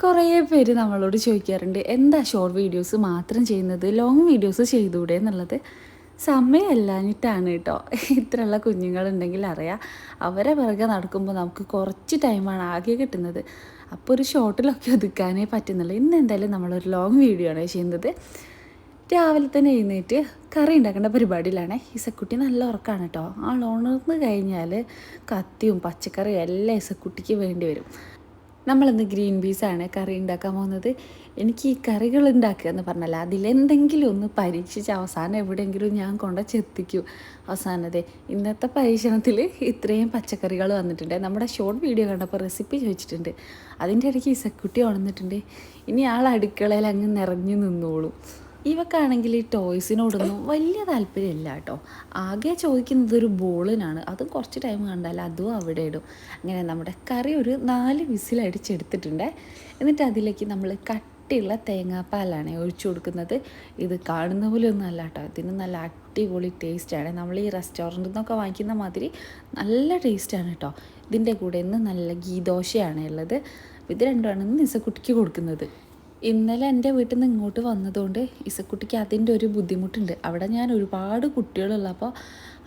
കുറേ പേര് നമ്മളോട് ചോദിക്കാറുണ്ട് എന്താ ഷോർട്ട് വീഡിയോസ് മാത്രം ചെയ്യുന്നത്? ലോങ് വീഡിയോസ് ചെയ്തുകൂടെ എന്നുള്ളത്. സമയമല്ലാഞ്ഞിട്ടാണ് കേട്ടോ. ഇത്രയുള്ള കുഞ്ഞുങ്ങളുണ്ടെങ്കിൽ അറിയാം. അവരെ പിറകെ നടക്കുമ്പോൾ നമുക്ക് കുറച്ച് ടൈമാണ് ആകെ കിട്ടുന്നത്. അപ്പോൾ ഒരു ഷോർട്ടിലൊക്കെ ഒതുക്കാനേ പറ്റുന്നുള്ളൂ. ഇന്ന് എന്തായാലും നമ്മളൊരു ലോങ് വീഡിയോ ആണ് ചെയ്യുന്നത്. രാവിലെ തന്നെ എഴുന്നേറ്റ് കറി ഉണ്ടാക്കേണ്ട പരിപാടിയിലാണ്. ഇസക്കുട്ടി നല്ല ഉറക്കാണ് കേട്ടോ. ആ ഉണർന്ന് കഴിഞ്ഞാൽ കത്തിയും പച്ചക്കറിയും എല്ലാം ഇസക്കുട്ടിക്ക് വേണ്ടി വരും. നമ്മളിന്ന് ഗ്രീൻ പീസാണ് കറി ഉണ്ടാക്കാൻ പോകുന്നത്. എനിക്ക് ഈ കറികൾ ഉണ്ടാക്കുക എന്ന് പറഞ്ഞാൽ അതിലെന്തെങ്കിലും ഒന്ന് പരീക്ഷിച്ച് അവസാനം എവിടെയെങ്കിലും ഞാൻ കൊണ്ട് ചെത്തിക്കും. അവസാനത്തെ ഇന്നത്തെ പരീക്ഷണത്തിൽ ഇത്രയും പച്ചക്കറികൾ വന്നിട്ടുണ്ട്. നമ്മുടെ ഷോർട്ട് വീഡിയോ കണ്ടപ്പോൾ റെസിപ്പി ചോദിച്ചിട്ടുണ്ട്. അതിന്റെ ഇടയ്ക്ക് ഇസക്കുട്ടി ഉണർന്നിട്ടുണ്ട്. ഇനി ആൾ അടുക്കളയിൽ അങ്ങ് നിറഞ്ഞു നിന്നോളും. ഇവക്കാണെങ്കിൽ ഈ ടോയ്സിനോടൊന്നും വലിയ താല്പര്യമില്ല കേട്ടോ. ആകെ ചോദിക്കുന്നത് ഒരു ബോളിനാണ്. അതും കുറച്ച് ടൈം കണ്ടാൽ അതും അവിടെ ഇടും. അങ്ങനെ നമ്മുടെ കറി ഒരു നാല് വിസിലടിച്ചെടുത്തിട്ടുണ്ട് എന്നിട്ട് അതിലേക്ക് നമ്മൾ കട്ടിയുള്ള തേങ്ങാപ്പാലാണ് ഒഴിച്ചു കൊടുക്കുന്നത്. ഇത് കാണുന്ന പോലെ ഒന്നും അല്ല കേട്ടോ. ഇതിന് നല്ല അടിപൊളി ടേസ്റ്റാണ് നമ്മൾ ഈ റെസ്റ്റോറന്റിൽ നിന്നൊക്കെ വാങ്ങിക്കുന്ന മാതിരി നല്ല ടേസ്റ്റാണ് കേട്ടോ. ഇതിന്റെ കൂടെ ഇന്ന് നല്ല ഗീ ദോശയാണ് ഉള്ളത്. ഇത് രണ്ടുമാണ് ഇന്ന് നിസക്കുട്ടിക്ക് കൊടുക്കുന്നത്. ഇന്നലെ എന്റെ വീട്ടിൽ നിന്ന് ഇങ്ങോട്ട് വന്നതുകൊണ്ട് ഇസക്കുട്ടിക്ക് അതിന്റെ ഒരു ബുദ്ധിമുട്ടുണ്ട്. അവിടെ ഞാൻ ഒരുപാട് കുട്ടികളുള്ളപ്പോൾ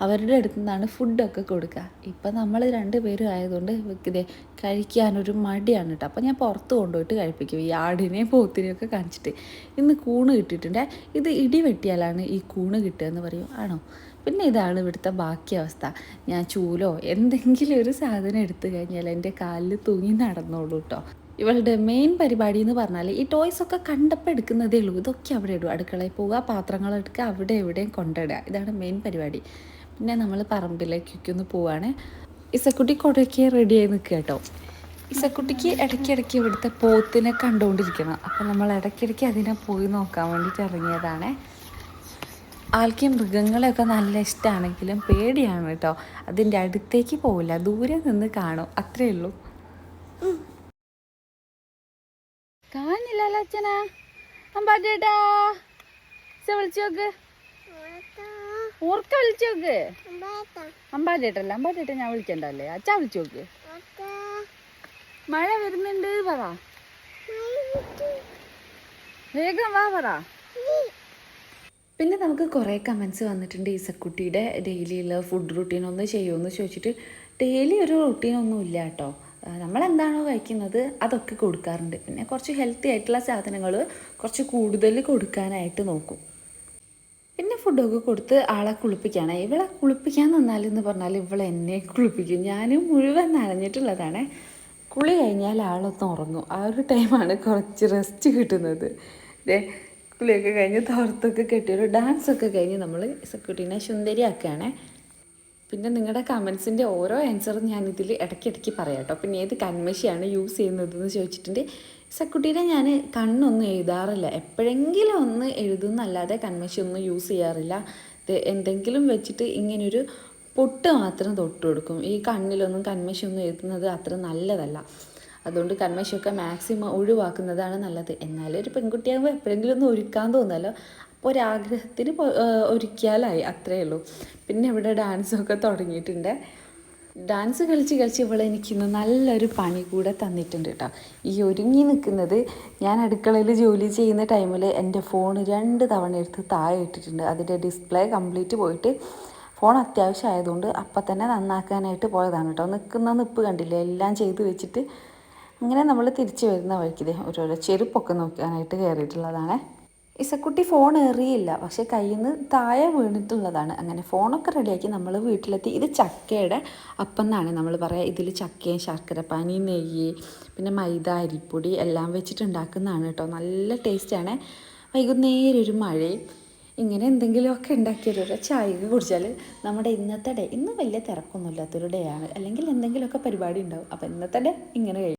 അവരുടെ അടുത്തു നിന്നാണ് ഫുഡൊക്കെ കൊടുക്കുക. ഇപ്പം നമ്മൾ രണ്ട് പേരും ആയതുകൊണ്ട് ഇതേ കഴിക്കാനൊരു മടിയാണ് കേട്ടോ. അപ്പോൾ ഞാൻ പുറത്ത് കൊണ്ടുപോയിട്ട് കഴിപ്പിക്കും. ഈ ആടിനെയും പോത്തിനെയും ഒക്കെ കാണിച്ചിട്ട്. ഇന്ന് കൂണ് കിട്ടിയിട്ടുണ്ട്. ഇത് ഇടി വെട്ടിയാലാണ് ഈ കൂണ് കിട്ടുക എന്ന് പറയും. ആണോ? പിന്നെ ഇതാണ് ഇവിടുത്തെ ബാക്കി അവസ്ഥ. ഞാൻ ചൂലോ എന്തെങ്കിലും ഒരു സാധനം എടുത്തു കഴിഞ്ഞാൽ എന്റെ കാലിൽ തൂങ്ങി നടന്നോളൂ കേട്ടോ. ഇവളുടെ മെയിൻ പരിപാടി എന്ന് പറഞ്ഞാൽ ഈ ടോയ്സ് ഒക്കെ കണ്ടപ്പോൾ എടുക്കുന്നതേ ഉള്ളൂ. ഇതൊക്കെ അവിടെ ഇടും. അടുക്കളയിൽ പോവുക പാത്രങ്ങൾ എടുക്കുക അവിടെ എവിടെയും കൊണ്ടിടുക ഇതാണ് മെയിൻ പരിപാടി. പിന്നെ നമ്മൾ പറമ്പിലേക്കൊക്കെ ഒന്ന് പോവാണ്. ഇസക്കുട്ടി കൊടയൊക്കെ റെഡി ആയി നിൽക്കുക കേട്ടോ. ഇസക്കുട്ടിക്ക് ഇടയ്ക്കിടയ്ക്ക് ഇവിടുത്തെ പോത്തിനെ കണ്ടുകൊണ്ടിരിക്കണം. അപ്പം നമ്മൾ ഇടയ്ക്കിടയ്ക്ക് അതിനെ പോയി നോക്കാൻ വേണ്ടിയിട്ട് ഇറങ്ങിയതാണ്. ആൾക്ക് മൃഗങ്ങളെയൊക്കെ നല്ല ഇഷ്ടമാണെങ്കിലും പേടിയാണ് കേട്ടോ. അതിന്റെ അടുത്തേക്ക് പോവില്ല. ദൂരെ നിന്ന് കാണും. അത്രയേ ഉള്ളൂ. കാണില്ലല്ലോ അച്ഛനാ? വിളിച്ചു നോക്ക്. ഓർക്ക വിളിച്ചു നോക്ക്. അമ്പാട്ടേട്ടല്ല അമ്പാട്ടേട്ട ഞാൻ വിളിക്കണ്ടല്ലേ? അച്ഛാ വിളിച്ചു നോക്ക്. മഴ വരുന്നുണ്ട് പറ. വേഗം വാ പറ. പിന്നെ നമുക്ക് കുറേ കമൻസ് വന്നിട്ടുണ്ട് ഈസക്കുട്ടിയുടെ ഡെയിലിയുള്ള ഫുഡ് റുട്ടീൻ ഒന്ന് ചെയ്യുമെന്ന് ചോദിച്ചിട്ട് ഡെയിലി ഒരു റുട്ടീൻ ഒന്നും ഇല്ല കേട്ടോ. നമ്മളെന്താണോ കഴിക്കുന്നത് അതൊക്കെ കൊടുക്കാറുണ്ട്. പിന്നെ കുറച്ച് ഹെൽത്തി ആയിട്ടുള്ള സാധനങ്ങൾ കുറച്ച് കൂടുതൽ കൊടുക്കാനായിട്ട് നോക്കും. പിന്നെ ഫുഡൊക്കെ കൊടുത്ത് ആളെ കുളിപ്പിക്കുകയാണ് ഇവളെ കുളിപ്പിക്കാൻ നിന്നാലെന്ന് പറഞ്ഞാൽ ഇവളെ എന്നെ കുളിപ്പിക്കും. ഞാൻ മുഴുവൻ നനഞ്ഞിട്ടുള്ളതാണ്. കുളി കഴിഞ്ഞാൽ ആളൊന്ന് ഉറങ്ങും. ആ ഒരു ടൈമാണ് കുറച്ച് റെസ്റ്റ് കിട്ടുന്നത്. കുളിയൊക്കെ കഴിഞ്ഞ് തോർത്തൊക്കെ കെട്ടിയൊരു ഡാൻസൊക്കെ കഴിഞ്ഞ് നമ്മൾ സെക്യൂരിറ്റീനെ സുന്ദരിയാക്കുകയാണേ പിന്നെ നിങ്ങളുടെ കമൻസിന്റെ ഓരോ ആൻസറും ഞാൻ ഇതിൽ ഇടയ്ക്കിടയ്ക്ക് പറയാം കേട്ടോ പിന്നെ ഏത് കൺമഷിയാണ് യൂസ് ചെയ്യുന്നതെന്ന് ചോദിച്ചിട്ടുണ്ട്. സക്കുട്ടീനെ ഞാൻ കണ്ണൊന്നും എഴുതാറില്ല. എപ്പോഴെങ്കിലും ഒന്ന് എഴുതുന്നല്ലാതെ കൺമഷി ഒന്നും യൂസ് ചെയ്യാറില്ല. എന്തെങ്കിലും വെച്ചിട്ട് ഇങ്ങനൊരു പൊട്ട് മാത്രം തൊട്ട് കൊടുക്കും. ഈ കണ്ണിലൊന്നും കൺമഷി ഒന്നും എഴുതുന്നത് അത്ര നല്ലതല്ല. അതുകൊണ്ട് കൺമഷിയൊക്കെ മാക്സിമം ഒഴിവാക്കുന്നതാണ് നല്ലത്. എന്നാലും ഒരു പെൺകുട്ടിയാകുമ്പോൾ എപ്പോഴെങ്കിലും ഒന്ന് ഒരുക്കാൻ തോന്നുമല്ലോ ഒരാഗ്രഹത്തിന് ഒരുക്കിയാലായി അത്രയേ ഉള്ളൂ. പിന്നെ ഇവിടെ ഡാൻസൊക്കെ തുടങ്ങിയിട്ടുണ്ട്. ഡാൻസ് കളിച്ച് കളിച്ച് ഇവൾ എനിക്കിന്ന് നല്ലൊരു പണി കൂടെ തന്നിട്ടുണ്ട് കേട്ടോ. ഈ ഒരുങ്ങി നിൽക്കുന്നത് ഞാൻ അടുക്കളയിൽ ജോലി ചെയ്യുന്ന ടൈമിൽ എന്റെ ഫോൺ രണ്ട് തവണ എടുത്ത് താഴെ ഇട്ടിട്ടുണ്ട്. അതിന്റെ ഡിസ്പ്ലേ കംപ്ലീറ്റ് പോയിട്ട് ഫോൺ അത്യാവശ്യമായതുകൊണ്ട് അപ്പം തന്നെ നന്നാക്കാനായിട്ട് പോയതാണ് കേട്ടോ. നിൽക്കുന്ന നിപ്പ് കണ്ടില്ലേ? എല്ലാം ചെയ്ത് വെച്ചിട്ട് അങ്ങനെ നമ്മൾ തിരിച്ചു വരുന്ന വഴിക്കിതേ ഓരോരോ ചെരുപ്പൊക്കെ നോക്കാനായിട്ട് കയറിയിട്ടുള്ളതാണ്. ഇസക്കുട്ടി ഫോൺ എറിയില്ല പക്ഷേ കയ്യിൽ നിന്ന് താഴെ വീണിട്ടുള്ളതാണ്. അങ്ങനെ ഫോണൊക്കെ റെഡിയാക്കി നമ്മൾ വീട്ടിലെത്തി. ഇത് ചക്കയുടെ അപ്പം എന്നാണ് നമ്മൾ പറയുക ഇതിൽ ചക്കയും ശർക്കരപ്പാനി നെയ്യ് പിന്നെ മൈദ അരിപ്പൊടി എല്ലാം വെച്ചിട്ട് ഉണ്ടാക്കുന്നതാണ് കേട്ടോ. നല്ല ടേസ്റ്റാണ് വൈകുന്നേരം ഒരു മഴയും. ഇങ്ങനെ എന്തെങ്കിലുമൊക്കെ ഉണ്ടാക്കിയൊരു ചായ കുടിച്ചാൽ നമ്മുടെ ഇന്നത്തെ ഡേ ഇന്ന് വലിയ തിരക്കൊന്നുമില്ലാത്തൊരു ഡേ ആണ്. അല്ലെങ്കിൽ എന്തെങ്കിലുമൊക്കെ പരിപാടി ഉണ്ടാവും. അപ്പോൾ ഇന്നത്തെ ഡേ ഇങ്ങനെ കഴിയും